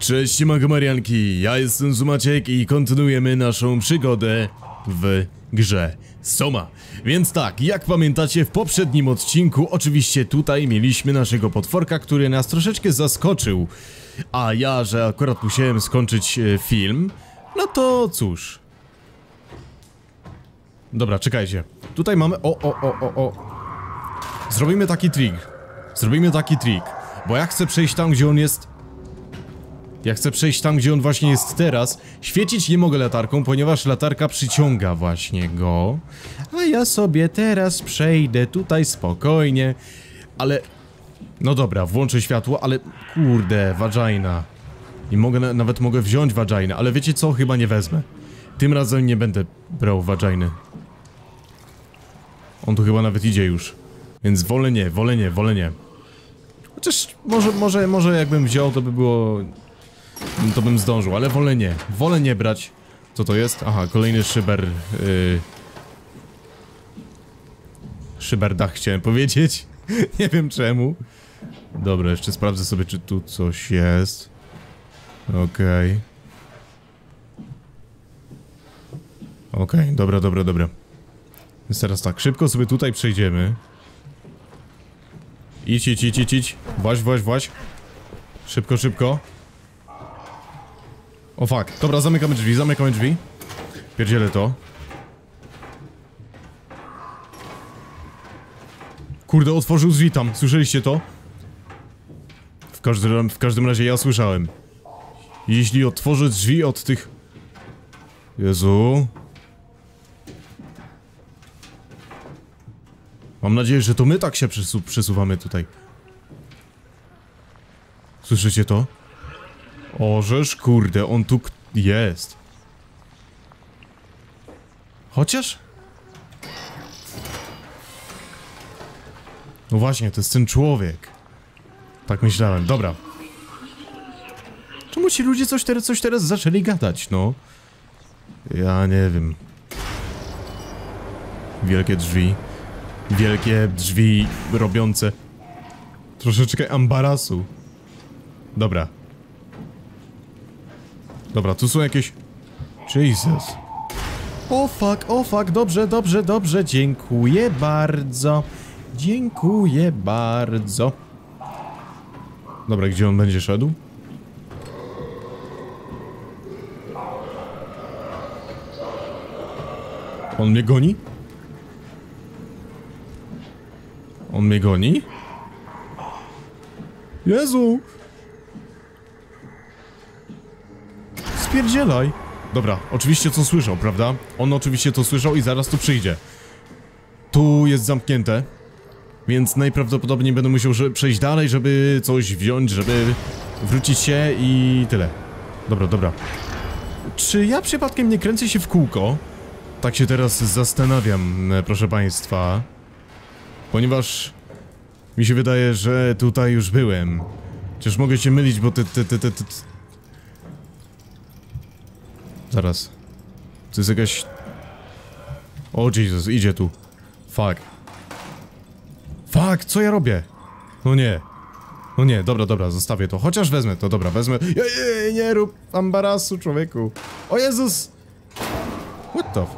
Cześć Marianki, ja jestem Zumaciek i kontynuujemy naszą przygodę w grze Soma. Więc tak, jak pamiętacie w poprzednim odcinku, oczywiście tutaj mieliśmy naszego potworka, który nas troszeczkę zaskoczył. A ja, że akurat musiałem skończyć e, film, no to cóż. Dobra, czekajcie. Tutaj mamy... O, o, o, o, o. Zrobimy taki trik. Zrobimy taki trik. Bo ja chcę przejść tam, gdzie on jest ja chcę przejść tam, gdzie on właśnie jest teraz. Świecić nie mogę latarką, ponieważ latarka przyciąga właśnie go. A ja sobie teraz przejdę tutaj spokojnie. Ale... No dobra, włączę światło, ale... Kurde, vagina. I mogę, nawet mogę wziąć vagina, ale wiecie co? Chyba nie wezmę. Tym razem nie będę brał vaginy. On tu chyba nawet idzie już. Więc wolę nie, wolę nie, wolę nie. Chociaż może, może, może jakbym wziął, to by było to bym zdążył, ale wolę nie. Wolę nie brać. Co to jest? Aha, kolejny szyber... Yy... Szyberdach chciałem powiedzieć. nie wiem czemu. Dobra, jeszcze sprawdzę sobie, czy tu coś jest. Okej. Okay. Okej, okay, dobra, dobra, dobra. Więc teraz tak, szybko sobie tutaj przejdziemy. Idź, idź, idź, idź, idź. Właź, właź, właź. Szybko, szybko. O fuck. Dobra, zamykamy drzwi, zamykamy drzwi. Pierdzielę to. Kurde, otworzył drzwi tam. Słyszeliście to? W każdym, w każdym razie ja słyszałem. Jeśli otworzę drzwi od tych... Jezu... Mam nadzieję, że to my tak się przesu przesuwamy tutaj. Słyszycie to? Orzesz, kurde, on tu jest. Chociaż? No właśnie, to jest ten człowiek. Tak myślałem, dobra. Czemu ci ludzie coś teraz, coś teraz zaczęli gadać, no? Ja nie wiem. Wielkie drzwi. Wielkie drzwi robiące troszeczkę ambarasu. Dobra, Dobra, tu są jakieś... Jesus. O oh fuck, o oh fuck, dobrze, dobrze, dobrze, dziękuję bardzo. Dziękuję bardzo. Dobra, gdzie on będzie szedł? On mnie goni? On mnie goni? Jezu! Spierdzielaj. Dobra, oczywiście co słyszał, prawda? On oczywiście to słyszał i zaraz tu przyjdzie. Tu jest zamknięte. Więc najprawdopodobniej będę musiał przejść dalej, żeby coś wziąć, żeby wrócić się i tyle. Dobra, dobra. Czy ja przypadkiem nie kręcę się w kółko? Tak się teraz zastanawiam, proszę państwa. Ponieważ mi się wydaje, że tutaj już byłem. Chociaż mogę się mylić, bo te, te, te, te Zaraz. To jest jakaś... O Jesus, idzie tu. Fuck. Fuck, co ja robię? No nie. No nie, dobra, dobra, zostawię to. Chociaż wezmę to, dobra, wezmę. Jej, nie rób ambarasu, człowieku. O Jezus! What the f...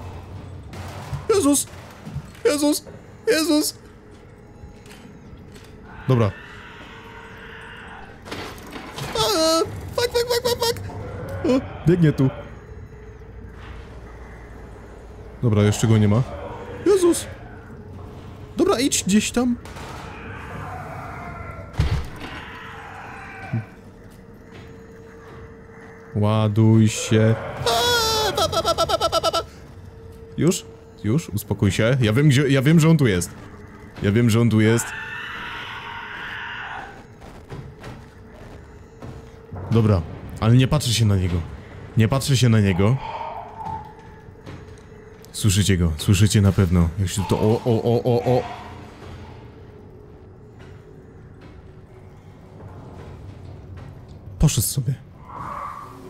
Jezus! Jezus! Jezus! Dobra. A, fuck, fuck, fuck, fuck, fuck! O, biegnie tu. Dobra, jeszcze go nie ma. Jezus! Dobra, idź gdzieś tam. Ładuj się. Już? Już? Uspokój się. Ja wiem, gdzie, ja wiem, że on tu jest. Ja wiem, że on tu jest. Dobra, ale nie patrzy się na niego. Nie patrzy się na niego. Słyszycie go, słyszycie na pewno. Jak się to... O, o, o, o, o. Poszedł sobie.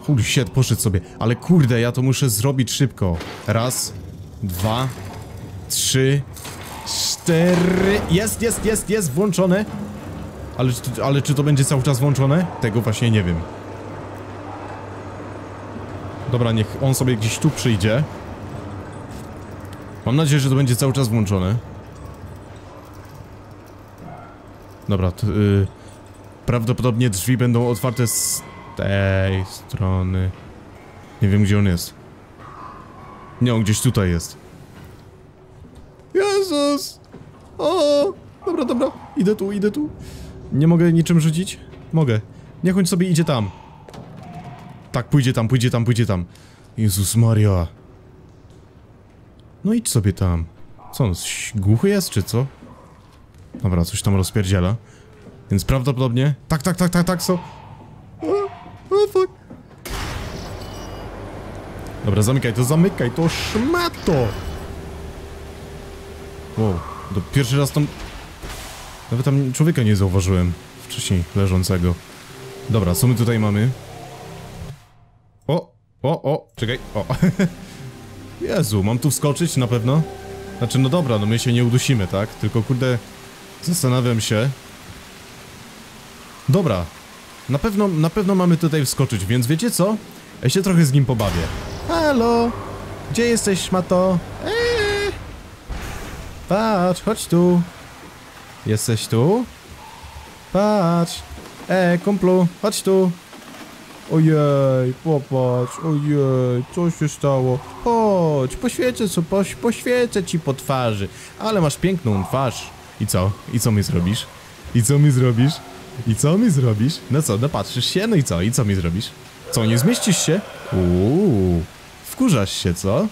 Holy shit, poszedł sobie. Ale kurde, ja to muszę zrobić szybko. Raz, dwa, trzy, cztery... Jest, jest, jest, jest, włączone. Ale, ale czy to będzie cały czas włączone? Tego właśnie nie wiem. Dobra, niech on sobie gdzieś tu przyjdzie. Mam nadzieję, że to będzie cały czas włączone. Dobra, to, y, prawdopodobnie drzwi będą otwarte z tej strony. Nie wiem, gdzie on jest. Nie, on gdzieś tutaj jest. Jezus! O! Dobra, dobra. Idę tu, idę tu. Nie mogę niczym rzucić? Mogę. Niech on sobie idzie tam. Tak, pójdzie tam, pójdzie tam, pójdzie tam. Jezus Maria. No idź sobie tam. Co on, głuchy jest, czy co? Dobra, coś tam rozpierdziela. Więc prawdopodobnie... Tak, tak, tak, tak, tak, so... O, o fuck. Dobra, zamykaj to, zamykaj to, szmato! Wow, to pierwszy raz tam... Nawet tam człowieka nie zauważyłem wcześniej leżącego. Dobra, co my tutaj mamy? O, o, o, czekaj, o. Jezu, mam tu wskoczyć na pewno? Znaczy, no dobra, no my się nie udusimy, tak? Tylko kurde, zastanawiam się. Dobra, na pewno, na pewno mamy tutaj wskoczyć, więc wiecie co? Ja się trochę z nim pobawię. Halo, gdzie jesteś, szmato? Eee. Patrz, chodź tu. Jesteś tu? Patrz. E, kumplu, chodź tu. Ojej, popatrz, ojej, co się stało? Chodź, poświecę co, poś, poświecę ci po twarzy. Ale masz piękną twarz. I co? I co mi zrobisz? I co mi zrobisz? I co mi zrobisz? No co, no patrzysz się, no i co? I co mi zrobisz? Co, nie zmieścisz się? Uuu, wkurzasz się, co?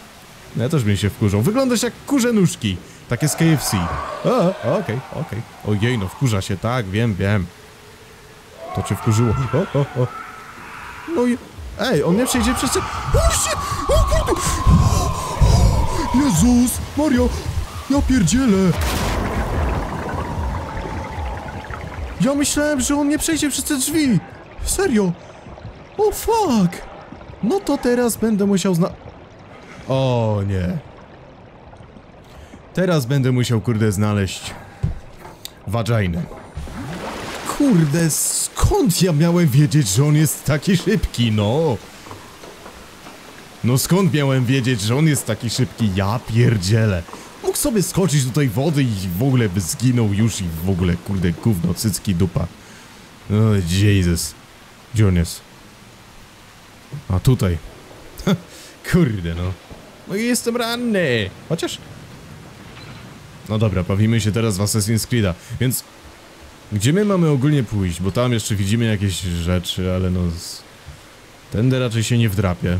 No Ja też bym się wkurzał. Wyglądasz jak kurze nóżki. Takie z KFC. O, okej, okej. Ojej, no wkurza się, tak, wiem, wiem. To cię wkurzyło. O, o, o. No. Ej, on nie przejdzie przez... te- O! O kurde! Jezus! Mario! Ja pierdzielę! Ja myślałem, że on nie przejdzie przez te drzwi! Serio! O fuck! No to teraz będę musiał zna... O nie. Teraz będę musiał, kurde, znaleźć... Vagina. Kurde, skąd ja miałem wiedzieć, że on jest taki szybki, no? No skąd miałem wiedzieć, że on jest taki szybki? Ja pierdzielę. Mógł sobie skoczyć do tej wody i w ogóle by zginął już i w ogóle, kurde, gówno, cycki, dupa. O, Jesus. Gdzie? A, tutaj. kurde, no. No i jestem ranny. Chociaż... No dobra, bawimy się teraz w Assassin's Creed'a, więc gdzie my mamy ogólnie pójść? Bo tam jeszcze widzimy jakieś rzeczy, ale no... Z... Tędy raczej się nie wdrapie.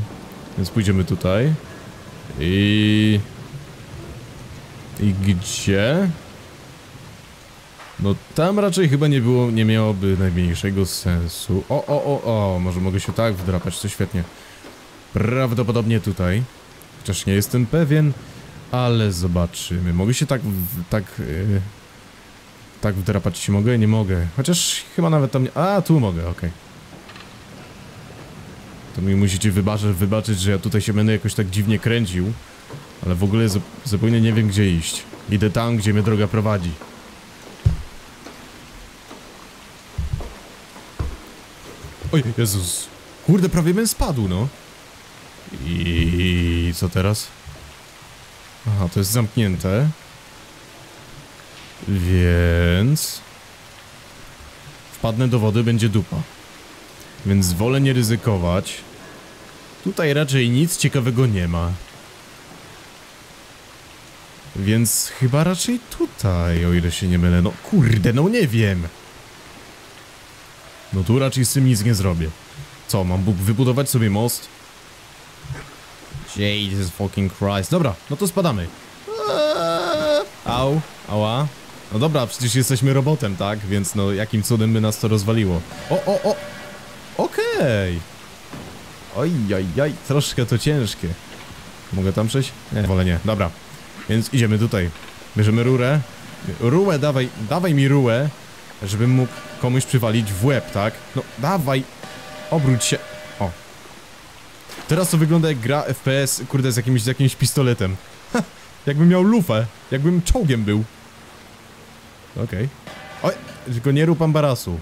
Więc pójdziemy tutaj. I... I gdzie? No tam raczej chyba nie było, nie miałoby najmniejszego sensu. O, o, o, o, może mogę się tak wdrapać, to świetnie. Prawdopodobnie tutaj. Chociaż nie jestem pewien, ale zobaczymy. Mogę się tak, tak... Yy... Tak wdrapać się mogę? Nie mogę. Chociaż chyba nawet tam nie... A, tu mogę, okej. To mi musicie wybaczyć, wybaczyć, że ja tutaj się będę jakoś tak dziwnie kręcił. Ale w ogóle zu zupełnie nie wiem, gdzie iść. Idę tam, gdzie mnie droga prowadzi. Oj, Jezus. Kurde, prawie bym spadł, no. I co teraz? Aha, to jest zamknięte. Więc... Wpadnę do wody, będzie dupa. Więc wolę nie ryzykować. Tutaj raczej nic ciekawego nie ma. Więc chyba raczej tutaj, o ile się nie mylę. No kurde, no nie wiem. No tu raczej z tym nic nie zrobię. Co, mam bu- wybudować sobie most? Jesus fucking Christ. Dobra, no to spadamy. Eee, Au, ała. No dobra, przecież jesteśmy robotem, tak? Więc no, jakim cudem by nas to rozwaliło? O, o, o! Okej! Oj, oj, oj, troszkę to ciężkie. Mogę tam przejść? Nie, wolę nie. Dobra. Więc idziemy tutaj. Bierzemy rurę. Rułę dawaj, dawaj mi rułę, żebym mógł komuś przywalić w łeb, tak? No, dawaj! Obróć się. O. Teraz to wygląda jak gra FPS, kurde, z jakimś, z jakimś pistoletem. Ha, jakbym miał lufę. Jakbym czołgiem był. Okej. Oj, tylko nie rób ambarasu.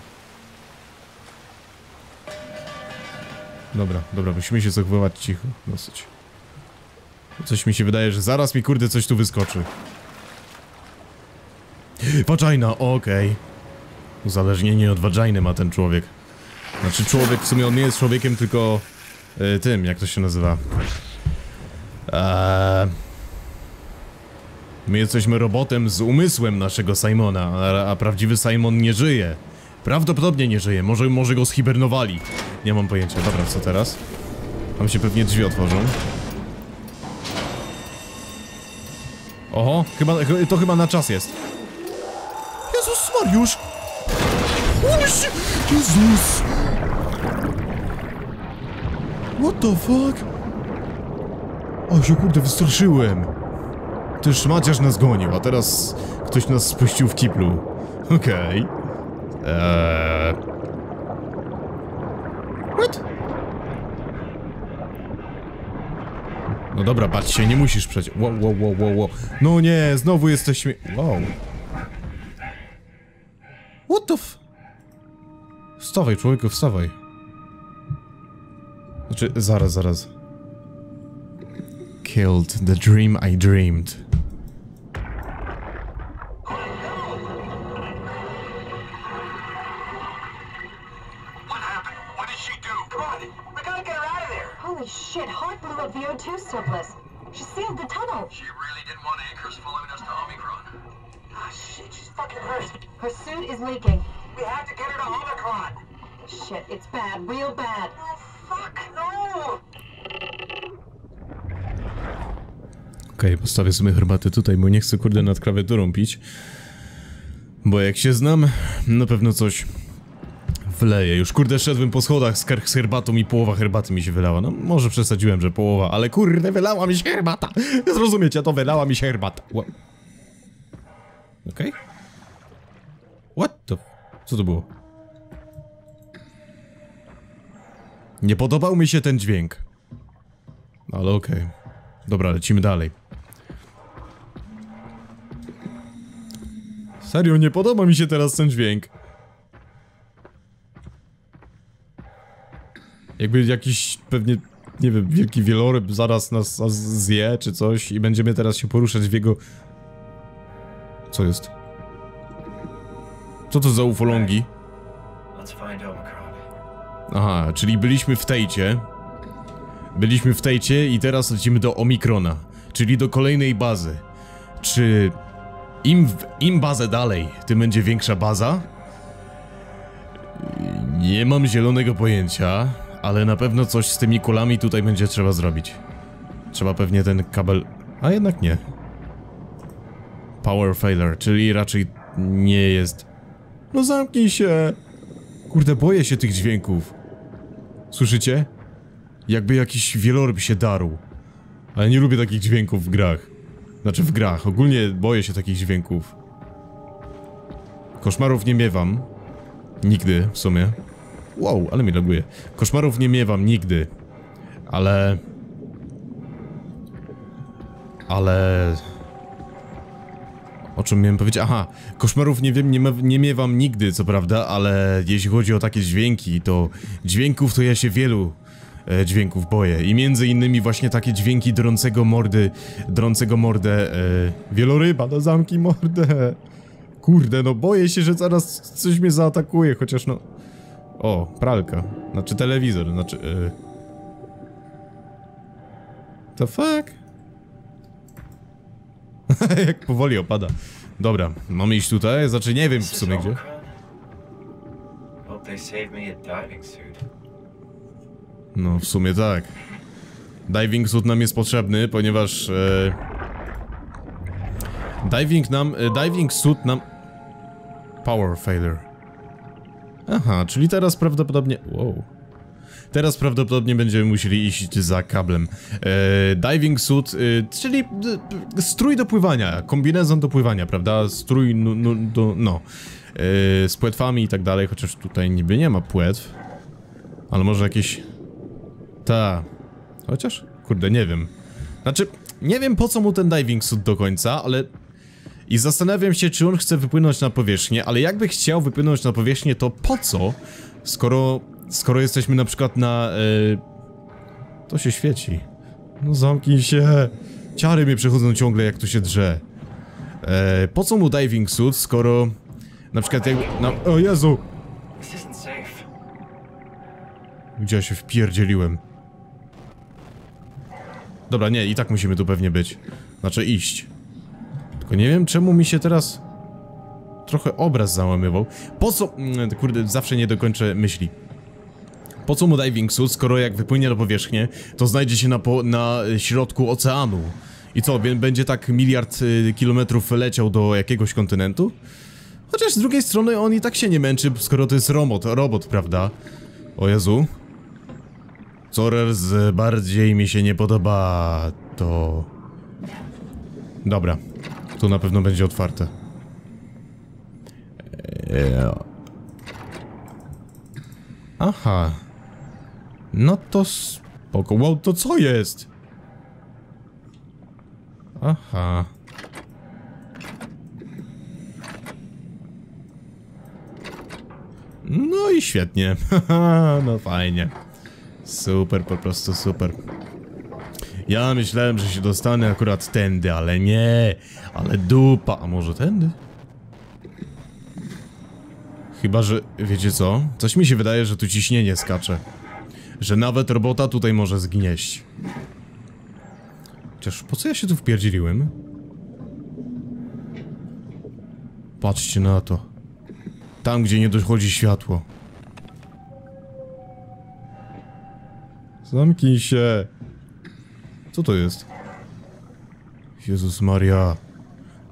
Dobra, dobra, musimy się zachowywać cicho, dosyć. Coś mi się wydaje, że zaraz mi kurde coś tu wyskoczy. Vagina, okej. Uzależnienie od vaginy ma ten człowiek. Znaczy człowiek, w sumie on nie jest człowiekiem, tylko y, tym, jak to się nazywa. Eee, my jesteśmy robotem z umysłem naszego Simona, a, a prawdziwy Simon nie żyje. Prawdopodobnie nie żyje, może, może go zhibernowali. Nie mam pojęcia. Dobra, co teraz? Tam się pewnie drzwi otworzą. Oho, chyba, chy- to chyba na czas jest. Jezus Mariusz! Uż! Jezus! What the fuck? O, się kurde, wystraszyłem. Ty szmaciarz nas gonił, a teraz ktoś nas spuścił w kiplu. Okej. Eee... What? No dobra, bać się, nie musisz przecież. Wow, wow, wow, wow, wow. No nie, znowu jesteśmy... Wow. What the f... Wstawaj, człowieku, wstawaj. Znaczy, zaraz, zaraz. Killed the dream I dreamed. Postawię sobie herbatę tutaj, bo nie chcę kurde nad klawiaturą pić. Bo jak się znam, na pewno coś wleję. Już kurde szedłem po schodach z, z herbatą i połowa herbaty mi się wylała. No może przesadziłem, że połowa, ale kurde wylała mi się herbata. Zrozumiecie, to wylała mi się herbata. Okej? What the... Co to było? Nie podobał mi się ten dźwięk. Ale okej. Dobra, lecimy dalej. Serio, nie podoba mi się teraz ten dźwięk. Jakby jakiś pewnie, nie wiem, wielki wieloryb zaraz nas, zje czy coś i będziemy teraz się poruszać w jego... Co jest? Co to za ufolongi? Aha, czyli byliśmy w Tejcie. Byliśmy w Tejcie i teraz lecimy do Omikrona, czyli do kolejnej bazy. Czy im, im bazę dalej, tym będzie większa baza? Nie mam zielonego pojęcia, ale na pewno coś z tymi kulami tutaj będzie trzeba zrobić. Trzeba pewnie ten kabel... A jednak nie. Power failure, czyli raczej nie jest... No zamknij się! Kurde, boję się tych dźwięków. Słyszycie? Jakby jakiś wieloryb się darł. Ale nie lubię takich dźwięków w grach. Znaczy w grach, ogólnie boję się takich dźwięków. Koszmarów nie miewam. Nigdy, w sumie. Wow, ale mi loguje. Koszmarów nie miewam nigdy. Ale... Ale... O czym miałem powiedzieć? Aha, koszmarów nie wiem, nie, nie miewam nigdy, co prawda, ale jeśli chodzi o takie dźwięki, to dźwięków to ja się wielu dźwięków boję. I między innymi właśnie takie dźwięki drącego mordy, drącego mordę, e, wieloryba, no zamki mordę. Kurde, no boję się, że zaraz coś mnie zaatakuje, chociaż no... O, pralka. Znaczy telewizor, znaczy... E... The fuck? Jak powoli opada. Dobra, mamy iść tutaj? Znaczy nie wiem w sumie gdzie. Hope they save me a diving suit. No, w sumie tak. Diving suit nam jest potrzebny, ponieważ... E... Diving nam... E, diving suit nam... Power failure. Aha, czyli teraz prawdopodobnie... Wow. Teraz prawdopodobnie będziemy musieli iść za kablem. E, diving suit, e, czyli e, strój do pływania, kombinezon do pływania, prawda? Strój, no, no, do, no. E, z płetwami i tak dalej, chociaż tutaj niby nie ma płetw. Ale może jakieś... Ta. Chociaż? Kurde, nie wiem. Znaczy, nie wiem po co mu ten diving suit do końca, ale... I zastanawiam się, czy on chce wypłynąć na powierzchnię, ale jakby chciał wypłynąć na powierzchnię, to po co? Skoro Skoro jesteśmy na przykład na... y, To się świeci. No zamknij się. Ciary mnie przechodzą ciągle jak tu się drze. E, po co mu diving suit, skoro... Na przykład jak... Na, o Jezu! Gdzie ja się wpierdzieliłem? Dobra, nie, i tak musimy tu pewnie być. Znaczy iść. Tylko nie wiem, czemu mi się teraz... Trochę obraz załamywał. Po co... Mm, Kurde, zawsze nie dokończę myśli. Po co mu diving suit, skoro jak wypłynie na powierzchnię, to znajdzie się na, po, na środku oceanu? I co, będzie tak miliard y, kilometrów leciał do jakiegoś kontynentu? Chociaż z drugiej strony on i tak się nie męczy, skoro to jest robot, robot, prawda? O Jezu. Coraz bardziej mi się nie podoba to... Dobra. Tu na pewno będzie otwarte. Eee. Aha. No to spoko. Wow, to co jest? Aha. No i świetnie. No fajnie. Super, po prostu super. Ja myślałem, że się dostanę akurat tędy, ale nie. Ale dupa. A może tędy? Chyba, że... Wiecie co? Coś mi się wydaje, że tu ciśnienie skacze. Że nawet robota tutaj może zgnieść. Chociaż po co ja się tu wpierdzieliłem? Patrzcie na to. Tam, gdzie nie dochodzi światło. Zamknij się. Co to jest? Jezus Maria.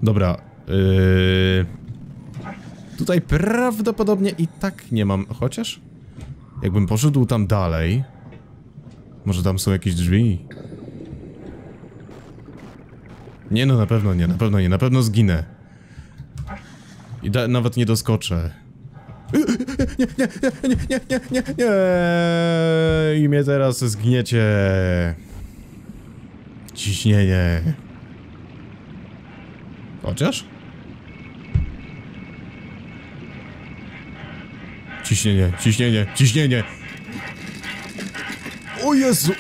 Dobra. Yy... Tutaj prawdopodobnie i tak nie mam. Chociaż? Jakbym poszedł tam dalej. Może tam są jakieś drzwi? Nie no, na pewno nie, na pewno nie, na pewno zginę. I nawet nie doskoczę. Nie, nie, nie, nie, nie, nie, nie. I mnie teraz zgniecie. Ciśnienie. Chociaż? Ciśnienie, ciśnienie, ciśnienie. O Jezu!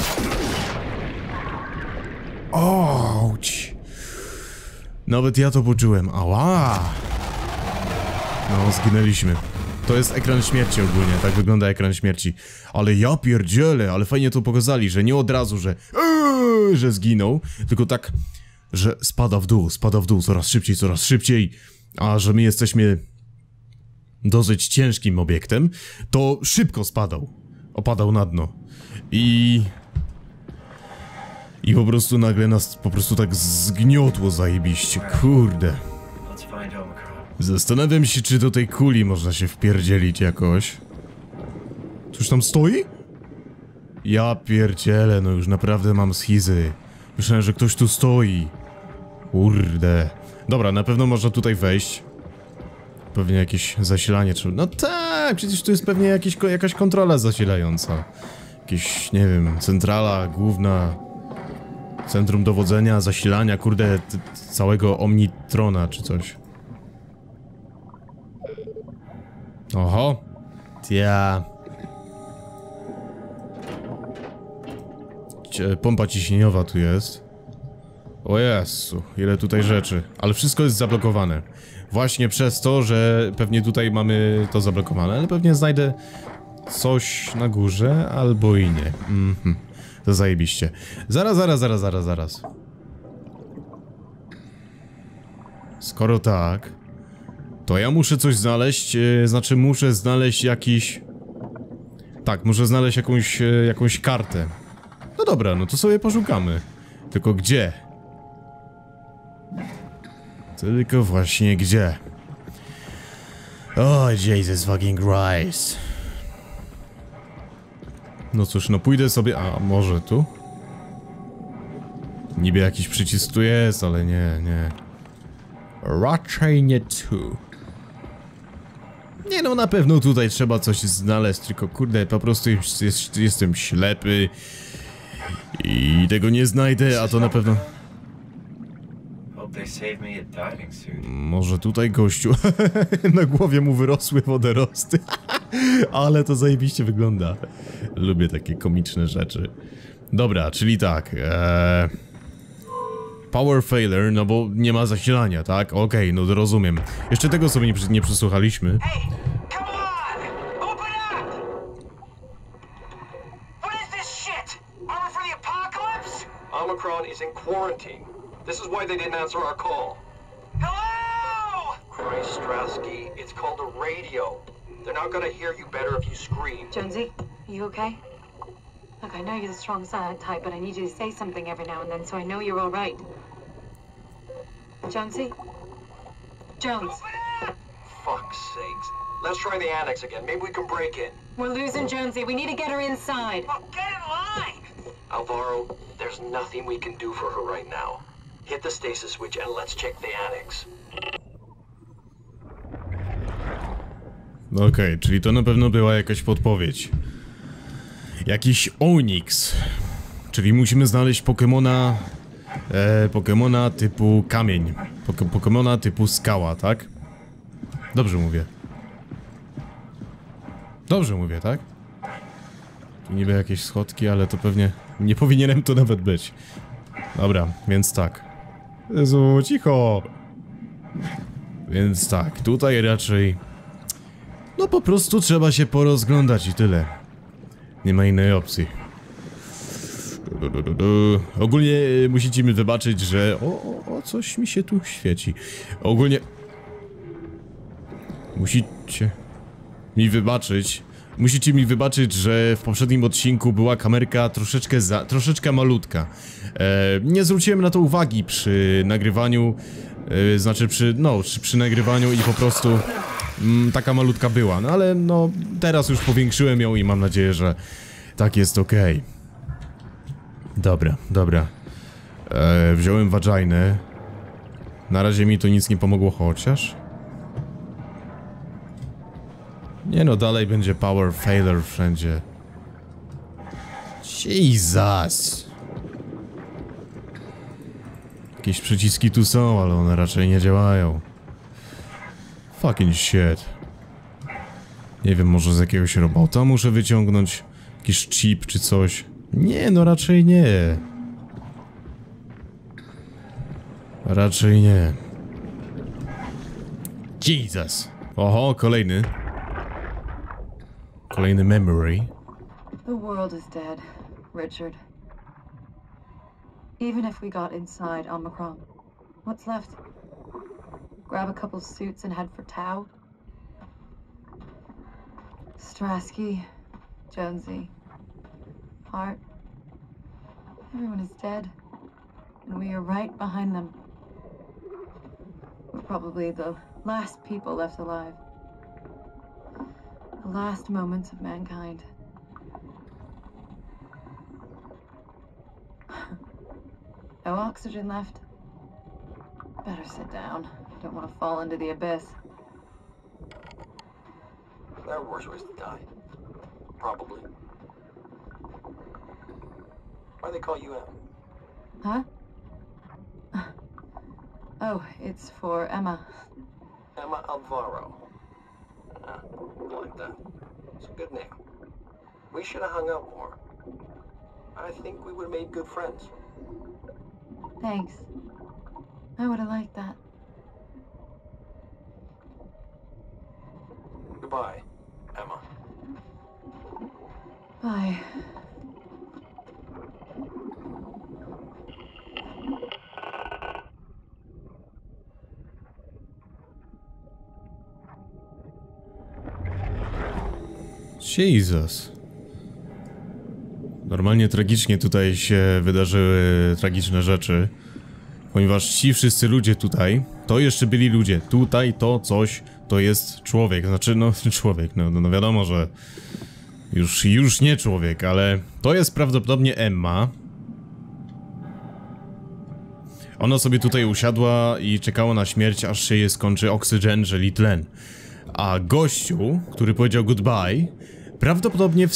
Ouch! Nawet ja to poczułem. Ała! No, zginęliśmy. To jest ekran śmierci ogólnie, tak wygląda ekran śmierci. Ale ja pierdzielę, ale fajnie to pokazali, że nie od razu, że eee, że zginął, tylko tak, że spada w dół, spada w dół, coraz szybciej, coraz szybciej, a że my jesteśmy dosyć ciężkim obiektem, to szybko spadał. Opadał na dno. I... I po prostu nagle nas po prostu tak zgniotło zajebiście, kurde. Zastanawiam się, czy do tej kuli można się wpierdzielić jakoś. Cóż tam stoi? Ja pierdzielę, no już naprawdę mam schizy. Myślałem, że ktoś tu stoi. Kurde. Dobra, na pewno można tutaj wejść. Pewnie jakieś zasilanie trzeba... No tak, przecież tu jest pewnie jakieś, ko- jakaś kontrola zasilająca. Jakieś, nie wiem, centrala główna... Centrum dowodzenia, zasilania, kurde, całego Omnitrona czy coś. Oho. Cie- Pompa ciśnieniowa tu jest. O Jezu, ile tutaj rzeczy. Ale wszystko jest zablokowane. Właśnie przez to, że pewnie tutaj mamy to zablokowane, ale pewnie znajdę coś na górze, albo i nie. Mhm. To zajebiście. Zaraz, zaraz, zaraz, zaraz, zaraz. Skoro tak, to ja muszę coś znaleźć, yy, znaczy muszę znaleźć jakiś... Tak, muszę znaleźć jakąś, yy, jakąś kartę. No dobra, no to sobie poszukamy. Tylko gdzie? Tylko właśnie gdzie? O, Jesus fucking Christ. No cóż, no pójdę sobie... A, może tu? Niby jakiś przycisk tu jest, ale nie, nie. Raczej nie tu. Nie no, na pewno tutaj trzeba coś znaleźć, tylko kurde, po prostu jest, jest, jestem ślepy i tego nie znajdę, a to na pewno... Może tutaj gościu, na głowie mu wyrosły wodorosty. Ale to zajebiście wygląda. Lubię takie komiczne rzeczy. Dobra, czyli tak. Eee... Power failure, no bo nie ma zasilania, tak? Okej, no to rozumiem. Jeszcze tego sobie nie, nie przesłuchaliśmy. Omicron is in quarantine. This is why they didn't answer our call. Hello? Christ, Strasky, it's called a radio. They're not gonna hear you better if you scream. Jonesy, you okay? Look, I know you're the strong silent type, but I need you to say something every now and then so I know you're all right. Jonesy? Jones! Fuck's sakes. Let's try the annex again. Maybe we can break in. we're losing Jonesy. We need to get her inside. Well, get in line! Alvaro, there's nothing we can do for her right now. Hit the stasis switch and let's check the annex. No Okej, czyli to na pewno była jakaś podpowiedź. Jakiś Onyx. Czyli musimy znaleźć Pokemona... E, Pokemona typu kamień. Poke Pokemona typu skała, tak? Dobrze mówię. Dobrze mówię, tak? Tu niby jakieś schodki, ale to pewnie... Nie powinienem tu nawet być. Dobra, więc tak. Jezu, cicho! Więc tak, tutaj raczej... No po prostu trzeba się porozglądać i tyle. Nie ma innej opcji. Du, du, du. Ogólnie e, musicie mi wybaczyć, że... O, o, o, coś mi się tu świeci. Ogólnie... Musicie mi wybaczyć. Musicie mi wybaczyć, że w poprzednim odcinku była kamerka troszeczkę za, troszeczkę malutka. E, nie zwróciłem na to uwagi przy nagrywaniu, e, znaczy przy, no, przy, przy nagrywaniu i po prostu mm, taka malutka była. No ale no, teraz już powiększyłem ją i mam nadzieję, że tak jest ok. Dobra, dobra. E, wziąłem waginę. Na razie mi to nic nie pomogło, chociaż... Nie no, dalej będzie power failure wszędzie. Jesus! Jakieś przyciski tu są, ale one raczej nie działają. Fucking shit. Nie wiem, może z jakiegoś robota muszę wyciągnąć? Jakiś chip czy coś? Nie, no raczej nie. Raczej nie. Jesus! Oho, kolejny. Kolejny memory. The world is dead, Richard. Even if we got inside Omicron, what's left? Grab a couple suits and head for Tau? Strasky, Jonesy, Hart. Everyone is dead, and we are right behind them. We're probably the last people left alive. The last moments of mankind. no oxygen left. Better sit down. I Don't want to fall into the abyss. There are worse ways to die. Probably. Why they call you M? Huh? Oh, it's for Emma. Emma Alvaro. Ah, I like that. It's a good name. We should have hung out more. I think we would have made good friends. Thanks. I would have liked that. Goodbye, Emma. Bye. Jesus. Normalnie tragicznie tutaj się wydarzyły tragiczne rzeczy. Ponieważ ci wszyscy ludzie tutaj, to jeszcze byli ludzie. Tutaj to coś, to jest człowiek. Znaczy, no człowiek, no, no, no wiadomo, że już, już nie człowiek, ale to jest prawdopodobnie Emma. Ona sobie tutaj usiadła i czekała na śmierć, aż się jej skończy oksygen, czyli tlen. A gościu, który powiedział goodbye, Prawdopodobnie,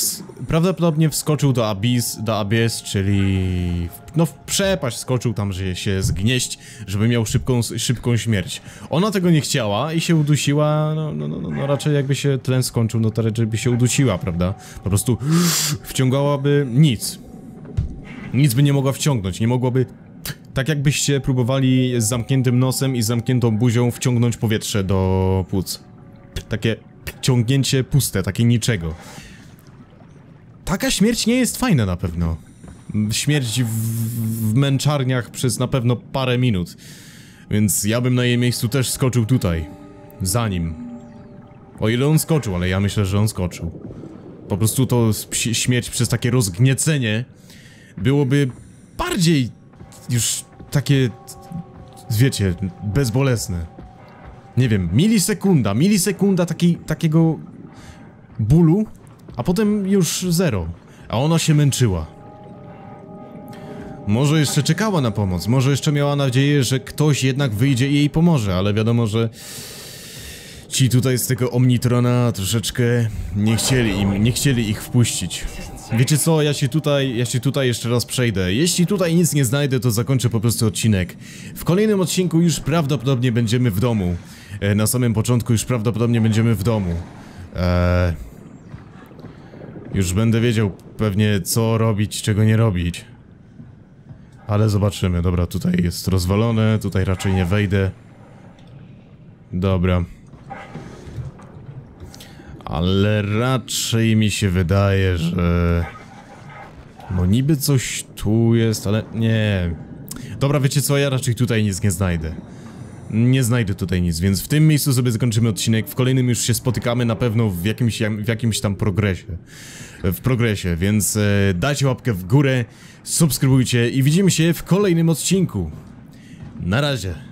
prawdopodobnie wskoczył do Abyss, do Abyss, czyli w, no w przepaść skoczył tam, że się zgnieść, żeby miał szybką, szybką śmierć. Ona tego nie chciała i się udusiła, no, no, no, no raczej jakby się tlen skończył, no to raczej by się udusiła, prawda? Po prostu wciągałaby nic. Nic by nie mogła wciągnąć, nie mogłaby... Tak jakbyście próbowali z zamkniętym nosem i zamkniętą buzią wciągnąć powietrze do płuc. Takie ciągnięcie puste, takie niczego. Taka śmierć nie jest fajna na pewno. Śmierć w, w męczarniach przez na pewno parę minut. Więc ja bym na jej miejscu też skoczył tutaj. Za nim. O ile on skoczył, ale ja myślę, że on skoczył. Po prostu to śmierć przez takie rozgniecenie byłoby bardziej już takie, wiecie, bezbolesne. Nie wiem, milisekunda, milisekunda taki, takiego bólu, a potem już zero. A ona się męczyła. Może jeszcze czekała na pomoc, może jeszcze miała nadzieję, że ktoś jednak wyjdzie i jej pomoże, ale wiadomo, że ci tutaj z tego Omnitrona troszeczkę nie chcieli im, nie chcieli ich wpuścić. Wiecie co, ja się tutaj, ja się tutaj jeszcze raz przejdę. Jeśli tutaj nic nie znajdę, to zakończę po prostu odcinek. W kolejnym odcinku już prawdopodobnie będziemy w domu. E, na samym początku już prawdopodobnie będziemy w domu. Eee, już będę wiedział pewnie co robić, czego nie robić. Ale zobaczymy. Dobra, tutaj jest rozwalone, tutaj raczej nie wejdę. Dobra. Ale raczej mi się wydaje, że... No niby coś tu jest, ale nie. Dobra, wiecie co, ja raczej tutaj nic nie znajdę. Nie znajdę tutaj nic, więc w tym miejscu sobie zakończymy odcinek. W kolejnym już się spotykamy na pewno w jakimś, w jakimś tam progresie. W progresie, więc e, dajcie łapkę w górę, subskrybujcie i widzimy się w kolejnym odcinku. Na razie.